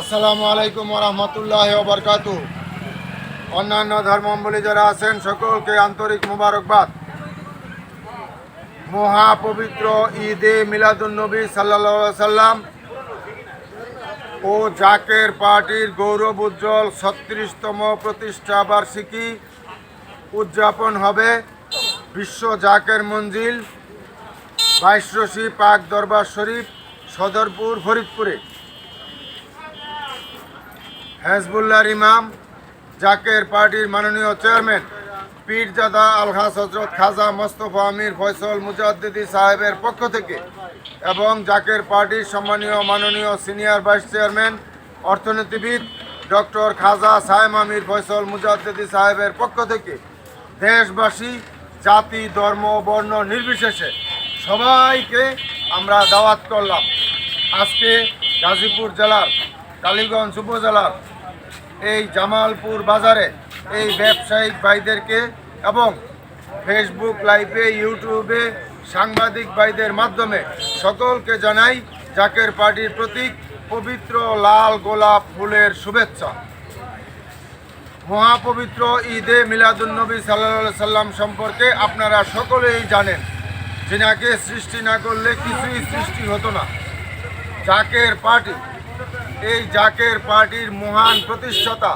আসসালামু আলাইকুম রহমতুল্লাহ বরকাত অন্যান্য ধর্মাবলী যারা আছেন, সকলকে আন্তরিক মুবারকবাদ। মহাপবিত্র ঈদে মিলাদুন্নবী সাল্লা সাল্লাম ও জাকের পার্টির গৌরব উজ্জ্বল ছত্রিশতম প্রতিষ্ঠা বার্ষিকী উদযাপন হবে বিশ্ব জাকের মঞ্জিল বাইশরশি পাক দরবার শরীফ, সদরপুর, ফরিদপুরে। হেজবুল্লাহর ইমাম, জাকের পার্টির মাননীয় চেয়ারম্যান, পীরজাদা আলহাস হজরত খাজা মোস্তফা আমির ফয়সল মুজাদ্দিদি সাহেবের পক্ষ থেকে এবং জাকের পার্টির সম্মানীয় মাননীয় সিনিয়র ভাইস চেয়ারম্যান, অর্থনীতিবিদ ডক্টর খাজা সাহেম আমির ফয়সল মুজাদ্দিদি সাহেবের পক্ষ থেকে দেশবাসী, জাতি, ধর্ম, বর্ণ নির্বিশেষে সবাইকে আমরা দাওয়াত করলাম। আজকে গাজীপুর জেলার, কালীগঞ্জ উপজেলার এই জামালপুর বাজারে এই ব্যবসায়িক ভাইদেরকে এবং ফেসবুক লাইভে ইউটিউবে সাংবাদিক ভাইদের মাধ্যমে সকলকে জানাই জাকের পার্টির প্রতীক, পবিত্র লাল গোলাপ ফুলের শুভেচ্ছা। মহাপবিত্র ঈদে মিলাদুন্নবী সাল্লা সাল্লাম সম্পর্কে আপনারা সকলেই জানেন, যিনাকে সৃষ্টি না করলে কিছুই সৃষ্টি হতো না। জাকের পার্টি এই জাকের পার্টির মহান প্রতিষ্ঠাতা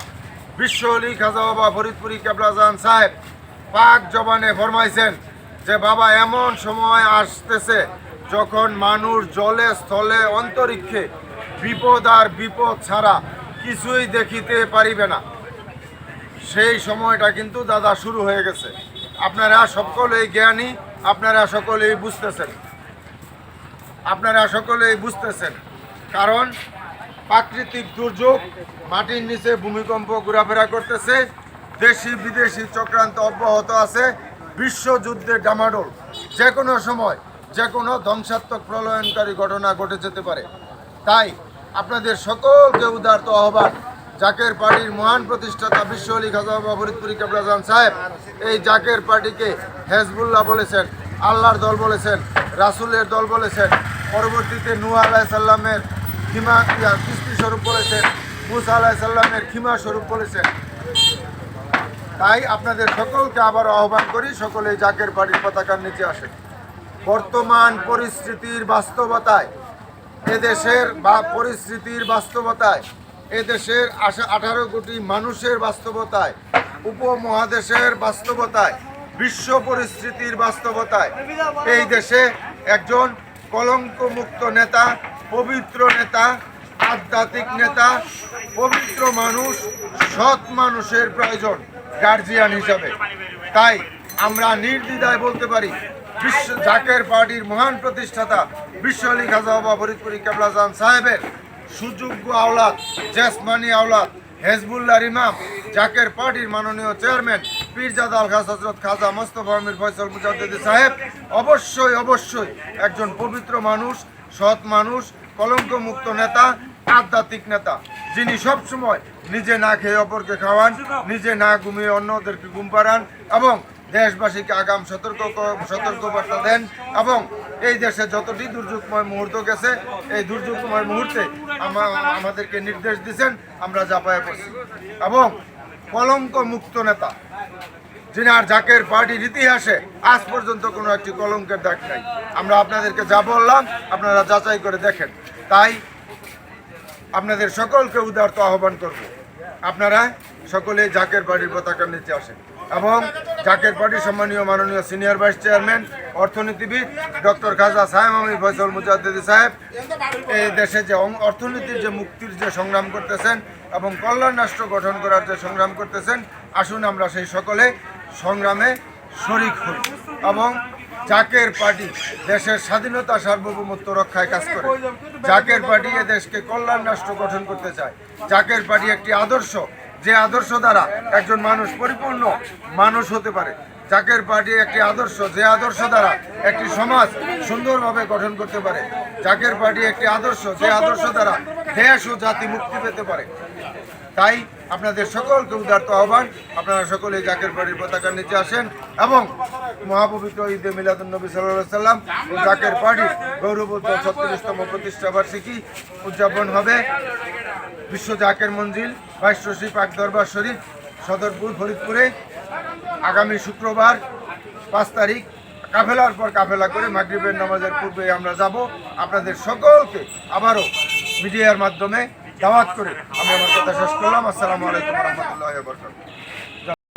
বিশ্ব অলি খাজা বাবা ফরিদপুরি কেবলাজান সাহেব পাক জবানে ফরমাইছেন যে, বাবা, এমন সময় আসতেছে যখন মানুষ জলে, স্থলে, অন্তরিক্ষে বিপদ আর বিপদ ছাড়া কিছুই দেখিতে পারিবে না। সেই সময়টা কিন্তু দাদা শুরু হয়ে গেছে। আপনারা সকলেই জ্ঞানী, আপনারা সকলেই বুঝতেছেন। আপনারা সকলেই বুঝতেছেন। কারণ প্রাকৃতিক দুর্যোগ মাটির নিচে ভূমিকম্প ঘোরাফেরা করতেছে। দেশি বিদেশি চক্রান্ত অব্যাহত আছে। বিশ্বযুদ্ধের ডামাডোল। যে কোনো সময় যে কোনো ধ্বংসাত্মক প্রলয়নকারী ঘটনা ঘটে যেতে পারে। তাই আপনাদের সকলকে উদারত আহ্বান জাকের পার্টির মহান প্রতিষ্ঠাতা বিশ্ব আলী খাজা ফরিদপুরি কেবলাজান সাহেব, এই জাকের পার্টিকে হেজবুল্লাহ বলেছেন, আল্লাহর দল বলেছেন, রাসুলের দল বলেছেন। পরবর্তীতে নুয়া আলাহ সাল্লামের কিস্তি স্বরূপ বলেছেন, মুসা আলাহ সাল্লামের খিমা স্বরূপ বলেছেন। তাই আপনাদের সকলকে আবার আহ্বান করি সকলে জাকের পার্টির পতাকার নিচে আসেন। বর্তমান পরিস্থিতির বাস্তবতায়, এদেশের বা পরিস্থিতির বাস্তবতায়, এদেশের আশা আঠারো কোটি মানুষের বাস্তবতায়, উপমহাদেশের বাস্তবতায়, বিশ্ব পরিস্থিতির বাস্তবতায়, এই দেশে একজন কলঙ্কমুক্ত নেতা, পবিত্র নেতা আধ্যাত্মিক নেতা, পবিত্র মানুষ, সৎ মানুষের প্রয়োজন গার্জিয়ান হিসাবে। তাই আমরা নির্দ্বিধায় বলতে পারি, বিশ্ব জাকের পার্টির মহান প্রতিষ্ঠাতা বিশ্ব আলী খাজা বাবা ফরিদপুরি কেবলাজান সাহেবের সুযোগ্য আওলাদ, জেসমানি আওলাদ হেজবুল্লাহ ইমাম, জাকের পার্টির মাননীয় চেয়ারম্যান, পীরজাদা আল খাস হজরত খাজা মোস্তফা আমির ফয়সল মুজাদ্দিদি সাহেব অবশ্যই অবশ্যই একজন পবিত্র মানুষ, সৎ মানুষ, কলঙ্কমুক্ত নেতা আধ্যাত্মিক নেতা, যিনি সবসময় নিজে না খেয়ে অপরকে খাওয়ান, নিজে না ঘুমিয়ে অন্যদেরকে ঘুম পাড়ান এবং দেশবাসীকে আগাম সতর্ক সতর্কবার্তা দেন এবং এই দেশে যতটি দুর্যোগময় মুহূর্ত গেছে, এই দুর্যোগময় মুহূর্তে আমাদেরকে নির্দেশ দিয়েছেন আমরা জাপায় পড়ছি এবং কলঙ্ক মুক্ত নেতা, যিনি আর জাকের পার্টির ইতিহাসে আজ পর্যন্ত কোনো একটি কলঙ্কের দাগ নাই। আমরা আপনাদেরকে যা বললাম, আপনারা যাচাই করে দেখেন। তাই আপনাদের সকলকে উদারত আহ্বান করব। আপনারা সকলে জাকের পার্টির পতাকার নিচে আসেন এবং জাকের পার্টির সম্মানীয় মাননীয় সিনিয়র ভাইস চেয়ারম্যান, অর্থনীতিবিদ ডক্টর খাজা সাহেব আমির ফয়সল মুজাদ্দিদি সাহেব। এই দেশে যে অর্থনীতির যে মুক্তির যে সংগ্রাম করতেছেন এবং কল্যাণ রাষ্ট্র গঠন করার যে সংগ্রাম করতেছেন, আসুন আমরা সেই সকলে সংগ্রামে শরিক হই এবং জাকের পার্টি দেশের স্বাধীনতা সার্বভৌমত্ব রক্ষায় কাজ করে। জাকের পার্টি এ দেশকে কল্যাণ রাষ্ট্র গঠন করতে চায়। জাকের পার্টি একটি আদর্শ, যে আদর্শ দ্বারা একজন মানুষ পরিপূর্ণ মানুষ হতে পারে। জাকের পার্টি একটি আদর্শ, যে আদর্শ দ্বারা একটি সমাজ সুন্দরভাবে গঠন করতে পারে। জাকের পার্টি একটি আদর্শ, যে আদর্শ দ্বারা দেশ ও জাতি মুক্তি পেতে পারে। তাই আপনাদের সকলকে উদার্ত আহ্বান আপনারা সকলে জাকের বাড়ির পতাকার নিচে আসেন এবং মহাপবিত্র ঈদে মিলাদুলনবী সাল্লাহ সাল্লাম জাকের পার্টির গৌরবোজ্জ্বল ছত্রিশতম প্রতিষ্ঠা বার্ষিকী উদযাপন হবে। বিশ্ব জাকের মঞ্জিল বাইশ পাক দরবার শরীফ, সদরপুর, ফরিদপুরে। আগামী শুক্রবার পাঁচ তারিখ কাফেলার পর কাফেলা করে মাগরিবের নামাজের পূর্বে আমরা যাব। আপনাদের সকলকে আবারও মিডিয়ার মাধ্যমে দাওয়াত করে আমি আমার কথা শেষ করলাম। আসসালামু আলাইকুম রহমতুল্লাহ বরকাত